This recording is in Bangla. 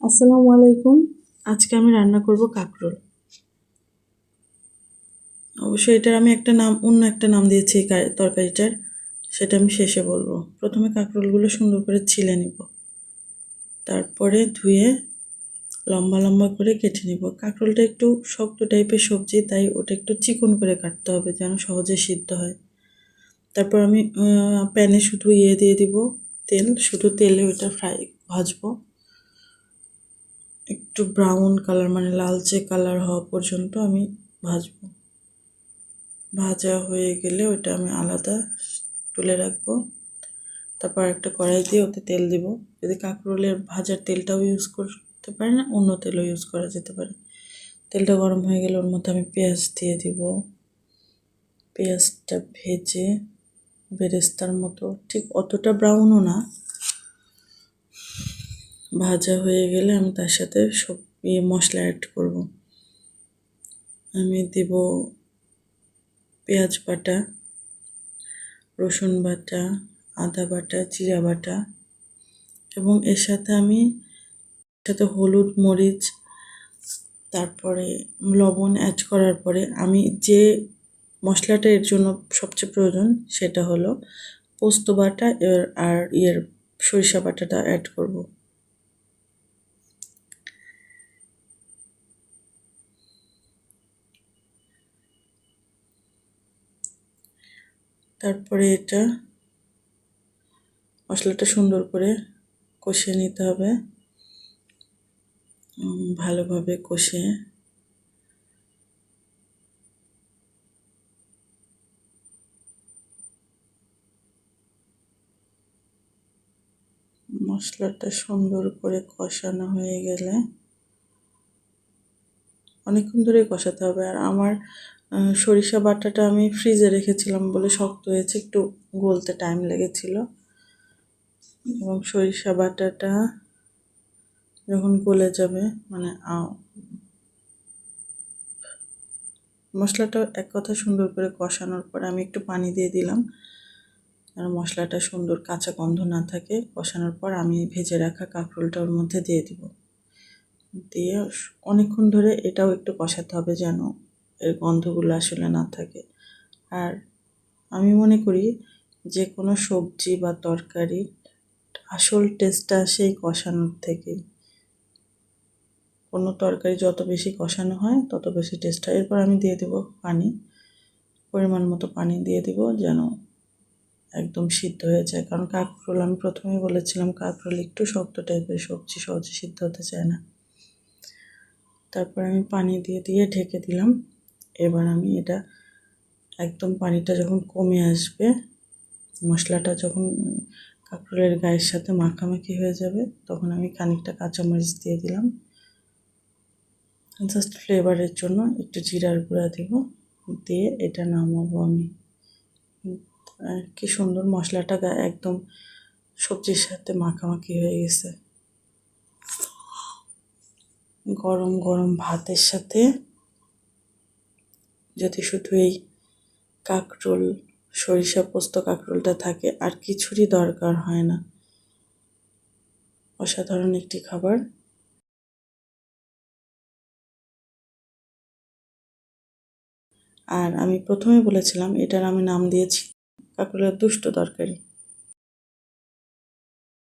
আসসালামু আলাইকুম। আজকে আমি রান্না করব কাঁকরোল। অবশ্যই এটার আমি একটা নাম, অন্য একটা নাম দিয়েছি এই তরকারিটার। সেটা আমি শেষে বলব। প্রথমে কাঁকরোলগুলো সুন্দর করে ছিলে নিব। তারপরে ধুয়ে লম্বা লম্বা করে কেটে নিব। কাঁকরোলটা একটু শক্ত টাইপের সবজি, তাই ওটা একটু চিকন করে কাটতে হবে যেন সহজে সিদ্ধ হয়। তারপর আমি প্যানে শুধু ইয়ে দিয়ে দিব তেল। শুধু তেলে ওটা ফ্রাই ভাজবো। একটু ব্রাউন কালার মানে লালচে কালার হওয়া পর্যন্ত আমি ভাজবো। ভাজা হয়ে গেলে ওটা আমি আলাদা তুলে রাখব। তারপর একটা কড়াই দিয়ে ওতে তেল দিব। যদি কাঁকরোলের ভাজার তেলটাও ইউজ করতে পারে না, অন্য তেলও ইউজ করা যেতে পারে। তেলটা গরম হয়ে গেলে ওর মধ্যে আমি পেঁয়াজ দিয়ে দিব। পেঁয়াজটা ভেজে বেরেস্তার মতো, ঠিক অতটা ব্রাউনও না ভাজা হয়ে গেলে আমি তার সাথে সব ইয়ে মশলা অ্যাড করব। আমি দেব পেঁয়াজ বাটা, রসুন বাটা, আদা বাটা, জিরা বাটা এবং এর সাথে আমি সাথে হলুদ মরিচ, তারপরে লবণ অ্যাড করার পরে আমি যে মশলাটা এর জন্য সবচেয়ে প্রয়োজন সেটা হলো পোস্ত বাটা আর ইয়ের সরিষা বাটাটা অ্যাড করব। তারপরে এটা মশলাটা সুন্দর করে কষিয়ে নিতে হবে। ভালোভাবে কষে মশলাটা সুন্দর করে কষানো হয়ে গেলে অনেকক্ষণ ধরে কষাতে হবে। আর আমার সরিষা বাটাটা আমি ফ্রিজে রেখেছিলাম বলে শক্ত হয়েছে, একটু গলতে টাইম লেগেছিল। এবং সরিষা বাটাটা যখন গলে যাবে মানে মশলাটা এক কথা সুন্দর করে কষানোর পর আমি একটু পানি দিয়ে দিলাম। আর মশলাটা সুন্দর কাঁচা গন্ধ না থাকে, কষানোর পর আমি ভেজে রাখা কাঁকরোলটা ওর মধ্যে দিয়ে দিব। দিয়ে অনেকক্ষণ ধরে এটাও একটু কষাতে হবে যেন এর গন্ধগুলো আসলে না থাকে। আর আমি মনে করি যে কোনো সবজি বা তরকারি আসল টেস্টটা আসে এই কষানোর থেকেই কোনো তরকারি যত বেশি কষানো হয়, তত বেশি টেস্ট হয়। এরপর আমি দিয়ে দেবো পানি। পরিমাণ মতো পানি দিয়ে দিব যেন একদম সিদ্ধ হয়ে যায়। কারণ কাঁকরোল, আমি প্রথমেই বলেছিলাম, কাঁকরোল একটু শক্ত টাইপের সবজি সহজে সিদ্ধ হতে চায় না। তারপর আমি পানি দিয়ে দিয়ে ঢেকে দিলাম। এবার আমি এটা একদম পানিটা যখন কমে আসবে, মশলাটা যখন কাঁকরোলের গায়ের সাথে মাখামাখি হয়ে যাবে, তখন আমি খানিকটা কাঁচামরিচ দিয়ে দিলাম। জাস্ট ফ্লেভারের জন্য একটু জিরার গুঁড়া দেব, দিয়ে এটা নামাবো আমি। কি সুন্দর মশলাটা একদম সবজির সাথে মাখামাখি হয়ে গেছে। গরম গরম ভাতের সাথে যদি শুধু এই কাঁকরোল, সরিষা পোস্ত কাঁকরোলটা থাকে, আর কিছুরই দরকার হয় না। অসাধারণ একটি খাবার। আর আমি প্রথমে বলেছিলাম, এটার আমি নাম দিয়েছি, কাঁকরোলের দুষ্ট তরকারি।